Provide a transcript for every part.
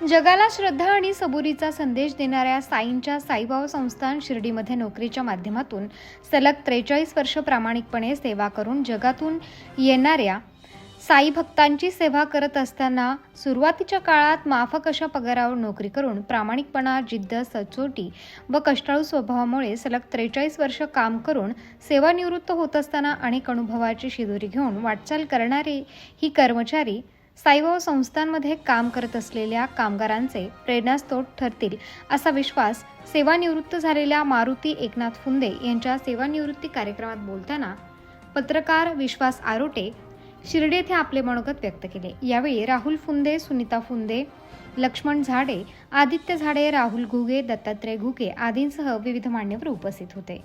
जगाला श्रद्धा आणि सबुरीचा संदेश देणाऱ्या साईंच्या साईबाबा संस्थान शिर्डीमध्ये नोकरीच्या माध्यमातून सलग त्रेचाळीस वर्ष प्रामाणिकपणे सेवा करून जगातून येणाऱ्या साई भक्तांची सेवा करत असताना सुरुवातीच्या काळात माफक अशा पगारावर नोकरी करून प्रामाणिकपणा जिद्द सचोटी व कष्टाळू स्वभावामुळे सलग त्रेचाळीस वर्ष काम करून सेवानिवृत्त होत असताना अनेक अनुभवाची शिदोरी घेऊन वाटचाल करणारे ही कर्मचारी साईबाबा संस्थांमध्ये काम करत असलेल्या कामगारांचे प्रेरणास्त्रोत ठरतील असा विश्वास सेवानिवृत्त झालेल्या मारुती एकनाथ फुंदे यांच्या सेवानिवृत्ती कार्यक्रमात बोलताना पत्रकार विश्वास आरोटे शिर्डी येथे आपले मनोगत व्यक्त केले. यावेळी राहुल फुंदे सुनीता फुंदे लक्ष्मण झाडे आदित्य झाडे राहुल घुगे दत्तात्रय घुगे आदींसह विविध मान्यवर उपस्थित होते.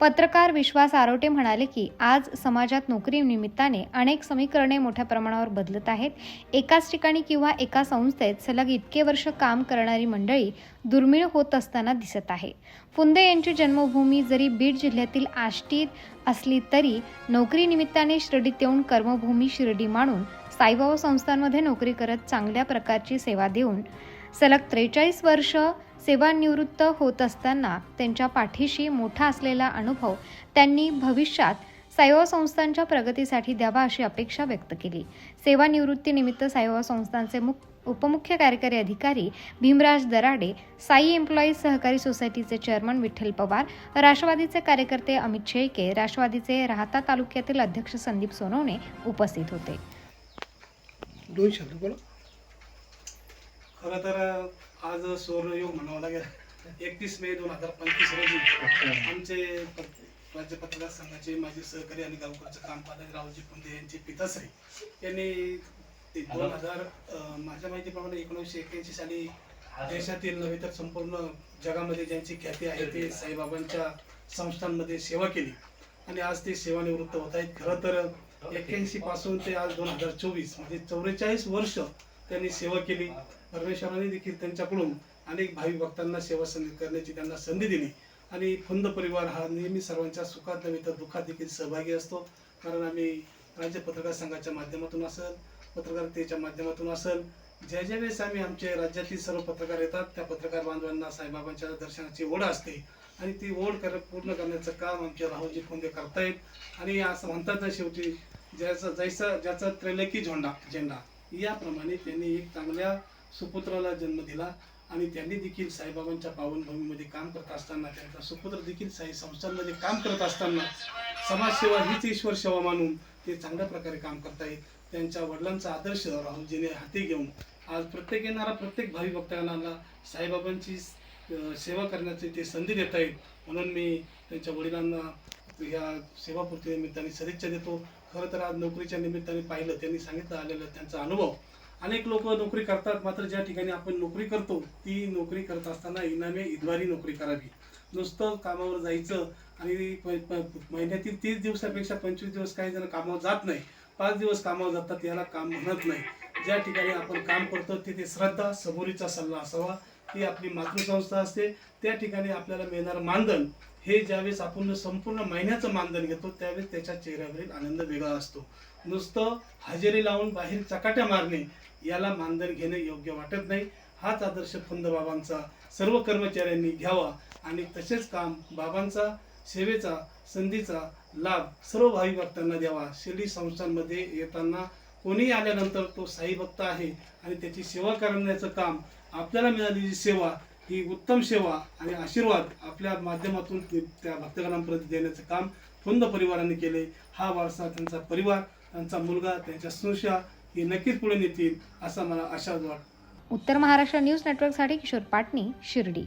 पत्रकार विश्वास आरोटे म्हणाले की आज समाजात नोकरी निमित्ताने अनेक समीकरणे मोठ्या प्रमाणावर बदलत आहेत. एकाच ठिकाणी किंवा एका संस्थेत सलग इतके वर्ष काम करणारी मंडळी दुर्मिळ होत असताना दिसत आहे. फुंदे यांची जन्मभूमी जरी बीड जिल्ह्यातील आष्टीत असली तरी नोकरी निमित्ताने शिर्डीत येऊन कर्मभूमी शिर्डी मानून साईबाबा संस्थांमध्ये नोकरी करत चांगल्या प्रकारची सेवा देऊन सलग त्रेचाळीस वर्ष सेवानिवृत्त होत असताना त्यांच्या पाठीशी मोठा असलेला अनुभव त्यांनी भविष्यात साईबाबा संस्थांच्या प्रगतीसाठी द्यावा अशी अपेक्षा व्यक्त केली. सेवानिवृत्तीनिमित्त साईबाबा संस्थांचे मुख उपमुख्य कार्यकारी अधिकारी भीमराज दराडे साई एम्प्लॉईज सहकारी सोसायटीचे चेअरमन विठ्ठल पवार राष्ट्रवादीचे कार्यकर्ते अमित शेळके राष्ट्रवादीचे राहता तालुक्यातील अध्यक्ष संदीप सोनवणे उपस्थित होते. दोन शब्द बोला. खरं तर आज सुवर्णयोग म्हणावं लागेल. एकतीस मे दोन हजार पंचवीस रोजी आमचे राज्य पत्रकार संघाचे माजी सहकारी आणि गावकरचं काम पाहणारे रावजी पुंदे यांचे पिताश्री. यांनी दोन हजार माझ्या माहितीप्रमाणे एकोणीसशे एक्क्याऐंशी साली देशातील नव्हे तर संपूर्ण जगामध्ये ज्यांची ख्याती आहे ते साईबाबांच्या संस्थांमध्ये सेवा केली. आणि आज ते सेवानिवृत्त होत आहेत. खरं तर एक्क्याऐंशी पासून ते आज दोन हजार चोवीस म्हणजे चौवेचाळीस वर्ष त्यांनी सेवा केली. परमेश्वराने देखील त्यांच्याकडून अनेक भावी भक्तांना सेवा संधी करण्याची त्यांना संधी दिली. आणि फुंद परिवार हा नेहमी सर्वांच्या सुखात नव्हे तर दुःखात देखील सहभागी असतो. कारण आम्ही राज्य पत्रकार संघाच्या माध्यमातून असेल पत्रकारितेच्या माध्यमातून असेल ज्या ज्या वेळेस आम्ही आमच्या राज्यातील सर्व पत्रकार येतात त्या पत्रकार बांधवांना साईबाबांच्या दर्शनाची ओढ असते. आणि ती ओढ कर पूर्ण करण्याचं काम आमचे राहुलजी फुंदे करतायत. आणि असं म्हणतात ना शेवटी ज्याचा जैसा ज्याचा त्रैलकी झोंडा झेंडा याप्रमाणे त्यांनी एक चांगल्या सुपुत्राला जन्म दिला आणि त्यांनी देखील साईबाबांच्या पावनभूमीमध्ये काम करत असताना त्यांचा सुपुत्र देखील साई संस्थांमध्ये काम करत असताना समाजसेवा हीच ईश्वर सेवा मानून ते चांगल्या प्रकारे काम करतायत त्यांच्या वडिलांचा आदर्श राहुलजीने हाती घेऊन आज प्रत्येक येणारा प्रत्येक भावी भक्तांना साईबाबांची सेवा करण्याची ते संधी देत आहेत. म्हणून मी त्यांच्या वडिलांना ह्या सेवापूर्ती निमित्ताने सदिच्छा देतो. खरं तर आज नोकरीच्या निमित्ताने पाहिलं त्यांनी सांगितलं आलेलं त्यांचा अनुभव. अनेक लोक नोकरी करतात मात्र ज्या ठिकाणी आपण नोकरी करतो ती नोकरी करत असताना इनामे इद्वारी नोकरी करावी. नुसतं कामावर जायचं आणि महिन्यातील तीस दिवसापेक्षा पंचवीस दिवस काही जण कामावर जात नाही. पाच दिवस कामावर जातात याला काम म्हणत नाही. ज्या ठिकाणी आपण काम करतो तिथे श्रद्धा समोरीचा सल्ला असावा. ती आपली मातृसंस्था असते. त्या ठिकाणी आपल्याला मिळणारं मानधन. हे ज्यावेळेस आपण संपूर्ण महिन्याचं मानधन घेतो त्यावेळेस त्याच्या चेहऱ्यावरील आनंद वेगळा असतो. नुसतं हजेरी लावून बाहेर चकाट्या मारणे याला मानधन घेणे योग्य वाटत नाही. हाच आदर्श फुंद बाबांचा सर्व कर्मचाऱ्यांनी घ्यावा आणि तसेच काम बाबांचा सेवेचा संधीचा लाभ सर्व भावी भक्तांना द्यावा. शिर्डी संस्थांमध्ये येताना कोणीही आल्यानंतर तो साई भक्त आहे आणि त्याची सेवा करण्याचं काम आपल्याला मिळालेली सेवा ही उत्तम सेवा आणि आशीर्वाद आपल्या माध्यमातून त्या भक्तगणांपर्यंत देण्याचं काम फुंद परिवाराने केले. हा वारसा त्यांचा परिवार त्यांचा मुलगा त्यांच्या सुशा हे नक्कीच पुढे नेतील असा मला आशा वाटतो. उत्तर महाराष्ट्र न्यूज नेटवर्कसाठी किशोर पाटणी शिर्डी.